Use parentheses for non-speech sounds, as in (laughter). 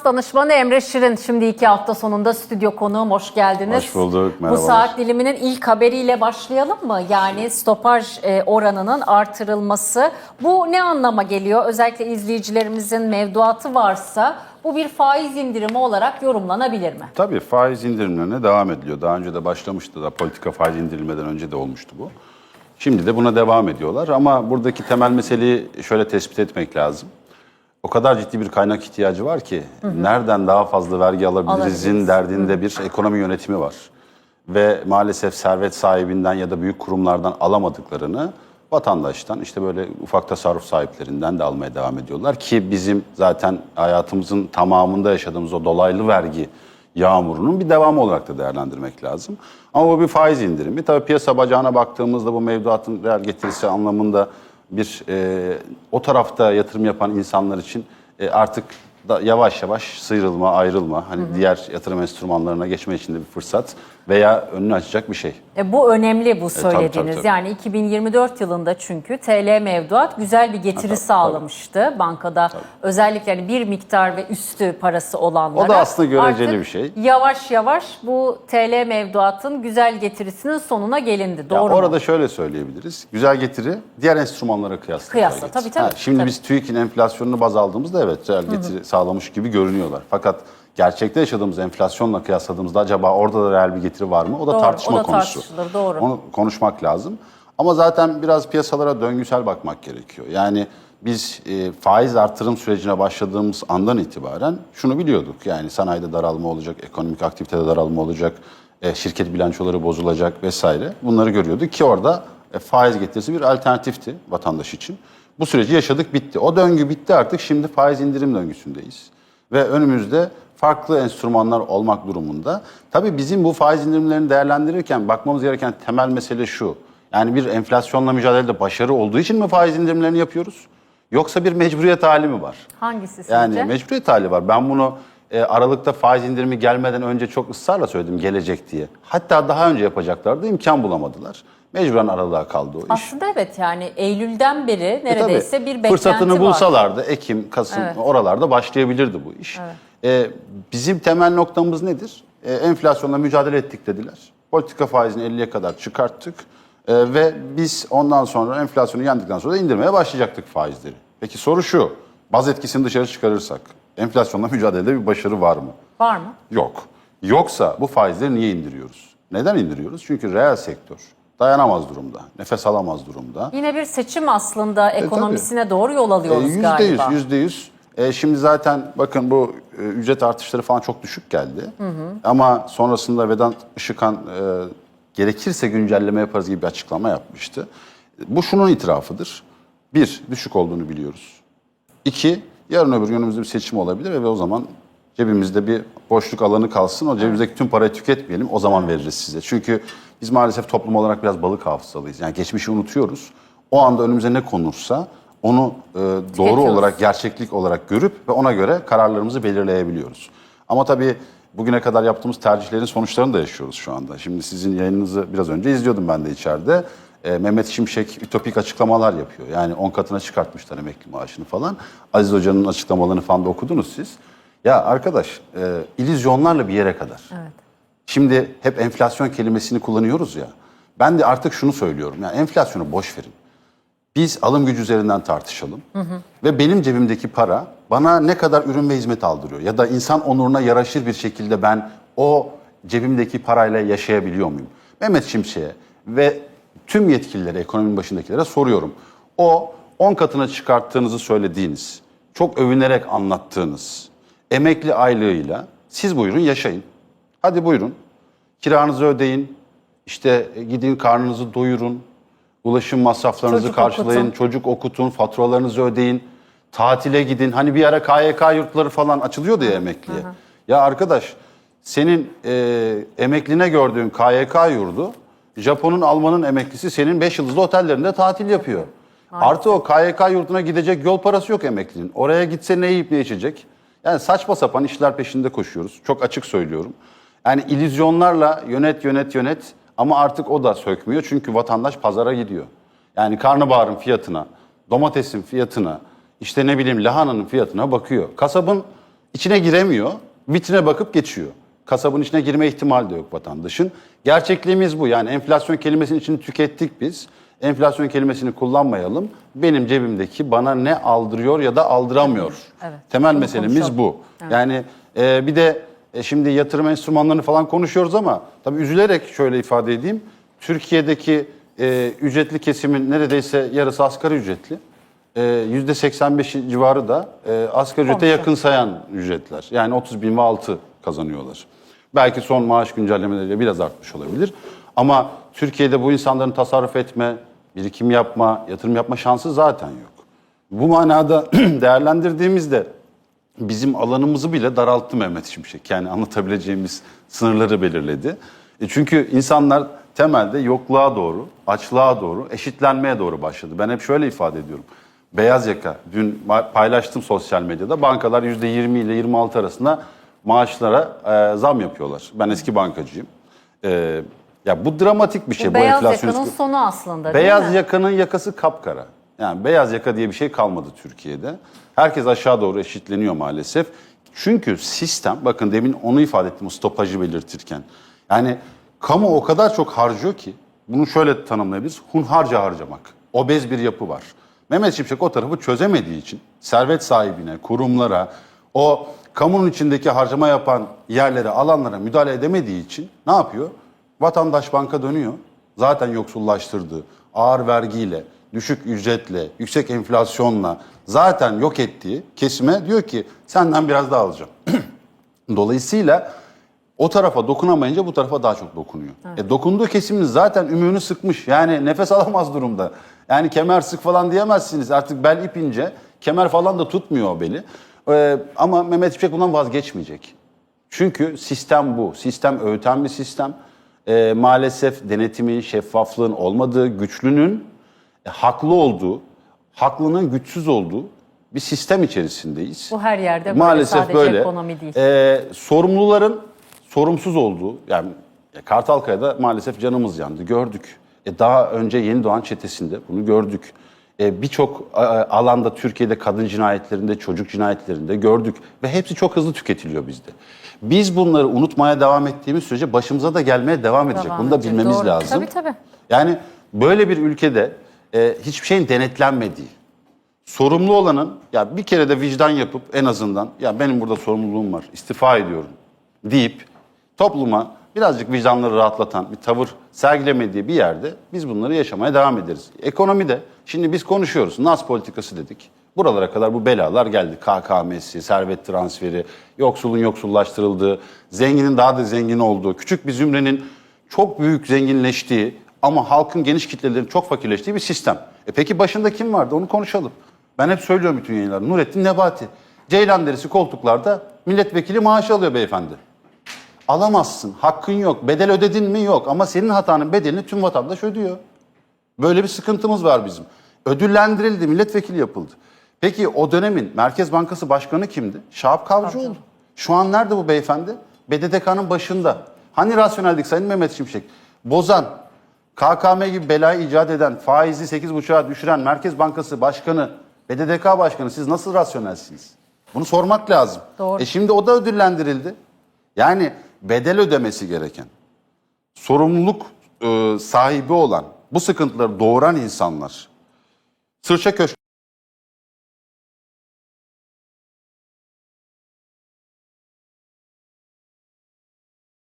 Finans danışmanı Emre Şirin şimdi iki hafta sonunda stüdyo konuğum. Hoş geldiniz. Hoş bulduk, Bu merhabalar. saat diliminin ilk haberiyle başlayalım mı? Yani stopaj e, oranının artırılması. Bu ne anlama geliyor? Özellikle izleyicilerimizin mevduatı varsa bu bir faiz indirimi olarak yorumlanabilir mi? Tabii faiz indirimlerine devam ediliyor. Daha önce de başlamıştı da politika faiz indirilmeden önce de olmuştu bu. Şimdi de buna devam ediyorlar ama buradaki temel meseleyi şöyle tespit etmek lazım. O kadar ciddi bir kaynak ihtiyacı var ki nereden daha fazla vergi alabilirizin Alabiliriz. derdinde bir ekonomi yönetimi var. Ve maalesef servet sahibinden ya da büyük kurumlardan alamadıklarını vatandaştan işte böyle ufak tasarruf sahiplerinden de almaya devam ediyorlar ki bizim zaten hayatımızın tamamında yaşadığımız o dolaylı vergi yağmurunun bir devamı olarak da değerlendirmek lazım. Ama bu bir faiz indirimi. Tabii piyasa bacağına baktığımızda bu mevduatın reel getirisi anlamında bir e, o tarafta yatırım yapan insanlar için e, artık da yavaş yavaş sıyrılma, ayrılma, hani diğer yatırım enstrümanlarına geçme için de bir fırsat veya önünü açacak bir şey. E, bu önemli bu tabii, tabii, söylediğiniz. tabii. Yani 2024 yılında çünkü TL mevduat güzel bir getiri tabii, sağlamıştı. Bankada özellikle hani bir miktar ve üstü parası olanlara. O da aslında göreceli Artık bir şey. Yavaş yavaş bu TL mevduatın güzel getirisinin sonuna gelindi. Ya Doğru mu? orada şöyle söyleyebiliriz. Güzel getiri diğer enstrümanlara kıyasla. Kıyasla, güzel tabii, tabii, şimdi tabii. biz TÜİK'in enflasyonunu baz aldığımızda evet reel getiri sağlamış gibi görünüyorlar. Fakat gerçekte yaşadığımız enflasyonla kıyasladığımızda acaba orada da reel bir getiri var mı? O da Doğru, tartışma o da konusu. tartışılır, doğru. Onu konuşmak lazım. Ama zaten biraz piyasalara döngüsel bakmak gerekiyor. Yani biz e, faiz artırım sürecine başladığımız andan itibaren şunu biliyorduk. Yani sanayide daralma olacak, ekonomik aktivitede daralma olacak, e, şirket bilançoları bozulacak vesaire. Bunları görüyorduk ki orada e, faiz getirisi bir alternatifti vatandaş için. Bu süreci yaşadık bitti. O döngü bitti artık şimdi faiz indirim döngüsündeyiz. Ve önümüzde farklı enstrümanlar olmak durumunda. Tabii bizim bu faiz indirimlerini değerlendirirken bakmamız gereken temel mesele şu. Yani bir enflasyonla mücadelede başarı olduğu için mi faiz indirimlerini yapıyoruz? Yoksa bir mecburiyet hali mi var? Hangisi sizce? Yani mecburiyet hali var. Ben bunu e, Aralık'ta faiz indirimi gelmeden önce çok ısrarla söyledim gelecek diye. Hatta daha önce yapacaklardı imkan bulamadılar. Mecburen aralığa kaldı o iş. Aslında evet yani Eylül'den beri E neredeyse tabii, bir beklenti Fırsatını var. bulsalardı Ekim, Kasım oralarda başlayabilirdi bu iş. E, bizim temel noktamız nedir? E, enflasyonla mücadele ettik dediler. Politika faizini 50'ye kadar çıkarttık. E, ve biz ondan sonra enflasyonu yendikten sonra indirmeye başlayacaktık faizleri. Peki soru şu, baz etkisini dışarı çıkarırsak enflasyonla mücadelede bir başarı var mı? Var mı? Yok. Yoksa bu faizleri niye indiriyoruz? Neden indiriyoruz? Çünkü reel sektör dayanamaz durumda, nefes alamaz durumda. Yine bir seçim aslında E, ekonomisine doğru yol alıyoruz Yüzde galiba. yüz, yüzde yüz. E, şimdi zaten bakın bu e, ücret artışları falan çok düşük geldi. Ama sonrasında Vedat Işıkhan e, gerekirse güncelleme yaparız gibi bir açıklama yapmıştı. Bu şunun itirafıdır. Bir, düşük olduğunu biliyoruz. İki, yarın öbür gün önümüzde bir seçim olabilir ve o zaman cebimizde bir boşluk alanı kalsın. O cebimizdeki tüm parayı tüketmeyelim. O zaman veririz size. Çünkü biz maalesef toplum olarak biraz balık hafızalıyız. Yani geçmişi unutuyoruz. O anda önümüze ne konursa onu e, doğru olarak, gerçeklik olarak görüp ve ona göre kararlarımızı belirleyebiliyoruz. Ama tabii bugüne kadar yaptığımız tercihlerin sonuçlarını da yaşıyoruz şu anda. Şimdi sizin yayınınızı biraz önce izliyordum ben de içeride. E, Mehmet Şimşek ütopik açıklamalar yapıyor. Yani 10 katına çıkartmışlar emekli maaşını falan. Aziz Hoca'nın açıklamalarını falan da okudunuz siz. Ya arkadaş, e, illüzyonlarla bir yere kadar. Evet. Şimdi hep enflasyon kelimesini kullanıyoruz ya. Ben de artık şunu söylüyorum. Yani enflasyonu boş verin. Biz alım gücü üzerinden tartışalım. Ve benim cebimdeki para bana ne kadar ürün ve hizmet aldırıyor? Ya da insan onuruna yaraşır bir şekilde ben o cebimdeki parayla yaşayabiliyor muyum? Mehmet Şimşek'e ve tüm yetkililere, ekonominin başındakilere soruyorum. O 10 katına çıkarttığınızı söylediğiniz, çok övünerek anlattığınız emekli aylığıyla siz buyurun yaşayın. Hadi buyurun. Kiranızı ödeyin. İşte gidin karnınızı doyurun. Ulaşım masraflarınızı Çocuk karşılayın. okutun. Çocuk okutun. Faturalarınızı ödeyin. Tatile gidin. Hani bir ara KYK yurtları falan açılıyordu ya emekliye. Ya arkadaş senin e, emekline gördüğün KYK yurdu Japon'un Alman'ın emeklisi senin 5 yıldızlı otellerinde tatil yapıyor. Artı o KYK yurduna gidecek yol parası yok emeklinin. Oraya gitse ne yiyip ne içecek? Yani saçma sapan işler peşinde koşuyoruz. Çok açık söylüyorum. Yani illüzyonlarla yönet yönet yönet ama artık o da sökmüyor. Çünkü vatandaş pazara gidiyor. Yani karnabaharın fiyatına, domatesin fiyatına, işte ne bileyim lahananın fiyatına bakıyor. Kasabın İçine giremiyor. Vitrine bakıp geçiyor. Kasabın içine girme ihtimali de yok vatandaşın. Gerçekliğimiz bu. Yani enflasyon kelimesinin içini tükettik biz. Enflasyon kelimesini kullanmayalım. Benim cebimdeki bana ne aldırıyor ya da aldıramıyor. Evet. Temel Bunu meselemiz konuşalım. bu. Yani e, bir de e, şimdi yatırım enstrümanlarını falan konuşuyoruz ama tabii üzülerek şöyle ifade edeyim. Türkiye'deki e, ücretli kesimin neredeyse yarısı asgari ücretli. E, %85 civarı da e, asgari ücrete yakın sayan ücretler. Yani 30 bin ve altı kazanıyorlar. Belki son maaş güncellemeleriyle biraz artmış olabilir. Ama Türkiye'de bu insanların tasarruf etme, birikim yapma, yatırım yapma şansı zaten yok. Bu manada (clears throat) değerlendirdiğimizde bizim alanımızı bile daralttı Mehmet Şimşek. Yani anlatabileceğimiz sınırları belirledi. E çünkü insanlar temelde yokluğa doğru, açlığa doğru, eşitlenmeye doğru başladı. Ben hep şöyle ifade ediyorum. Beyaz yaka, dün paylaştım sosyal medyada. Bankalar %20 ile 26 arasında maaşlara e, zam yapıyorlar. Ben eski bankacıyım. E, ya bu dramatik bir şey. Bu bu beyaz enflasyon yakanın sonu aslında değil Beyaz mi? yakanın yakası kapkara. Yani beyaz yaka diye bir şey kalmadı Türkiye'de. Herkes aşağı doğru eşitleniyor maalesef. Çünkü sistem, bakın demin onu ifade ettim stopajı belirtirken. Yani kamu o kadar çok harcıyor ki, bunu şöyle tanımlayabiliriz, hunharca harcamak. Obez bir yapı var. Mehmet Şimşek o tarafı çözemediği için servet sahibine, kurumlara, o kamunun içindeki harcama yapan yerlere, alanlara müdahale edemediği için ne yapıyor? Vatandaş banka dönüyor. Zaten yoksullaştırdığı, ağır vergiyle, düşük ücretle, yüksek enflasyonla zaten yok ettiği kesime diyor ki senden biraz daha alacağım. (clears throat) Dolayısıyla o tarafa dokunamayınca bu tarafa daha çok dokunuyor. E, dokunduğu kesimin zaten ümüğünü sıkmış. Yani nefes (laughs) alamaz durumda. Yani kemer sık falan diyemezsiniz. Artık bel ipince kemer falan da tutmuyor o beli. E, ama Mehmet İpek bundan vazgeçmeyecek. Çünkü sistem bu. Sistem öğüten bir sistem. E, maalesef denetimin, şeffaflığın olmadığı, güçlünün e, haklı olduğu, haklının güçsüz olduğu bir sistem içerisindeyiz. Bu her yerde böyle Maalesef sadece böyle. ekonomi değil. Ee, sorumluların sorumsuz olduğu, yani Kartalkaya'da maalesef canımız yandı, gördük. E, daha önce Yeni Doğan çetesinde bunu gördük. E, Birçok a- alanda Türkiye'de kadın cinayetlerinde, çocuk cinayetlerinde gördük. Ve hepsi çok hızlı tüketiliyor bizde. Biz bunları unutmaya devam ettiğimiz sürece başımıza da gelmeye devam edecek. Devam Bunu da edecek, bilmemiz doğru. lazım. Tabii, tabii. Yani böyle bir ülkede e, hiçbir şeyin denetlenmediği, sorumlu olanın ya bir kere de vicdan yapıp en azından ya benim burada sorumluluğum var istifa ediyorum deyip topluma birazcık vicdanları rahatlatan bir tavır sergilemediği bir yerde biz bunları yaşamaya devam ederiz. Ekonomide şimdi biz konuşuyoruz. Nas politikası dedik. Buralara kadar bu belalar geldi. KKM'si, servet transferi, yoksulun yoksullaştırıldığı, zenginin daha da zengin olduğu, küçük bir zümrenin çok büyük zenginleştiği ama halkın geniş kitlelerin çok fakirleştiği bir sistem. E peki başında kim vardı onu konuşalım. Ben hep söylüyorum bütün yayınlarda. Nurettin Nebati. Ceylan derisi koltuklarda milletvekili maaşı alıyor beyefendi. Alamazsın. Hakkın yok. Bedel ödedin mi? Yok. Ama senin hatanın bedelini tüm vatandaş ödüyor. Böyle bir sıkıntımız var bizim. Ödüllendirildi, milletvekili yapıldı. Peki o dönemin Merkez Bankası Başkanı kimdi? Şahap Kavcıoğlu. Şu an nerede bu beyefendi? BDDK'nın başında. Hani rasyoneldik Sayın Mehmet Şimşek? Bozan, KKM gibi belayı icat eden, faizi 8,5'a düşüren Merkez Bankası Başkanı, BDDK Başkanı siz nasıl rasyonelsiniz? Bunu sormak lazım. Doğru. E şimdi o da ödüllendirildi. Yani bedel ödemesi gereken, sorumluluk e, sahibi olan, bu sıkıntıları doğuran insanlar sırça köşk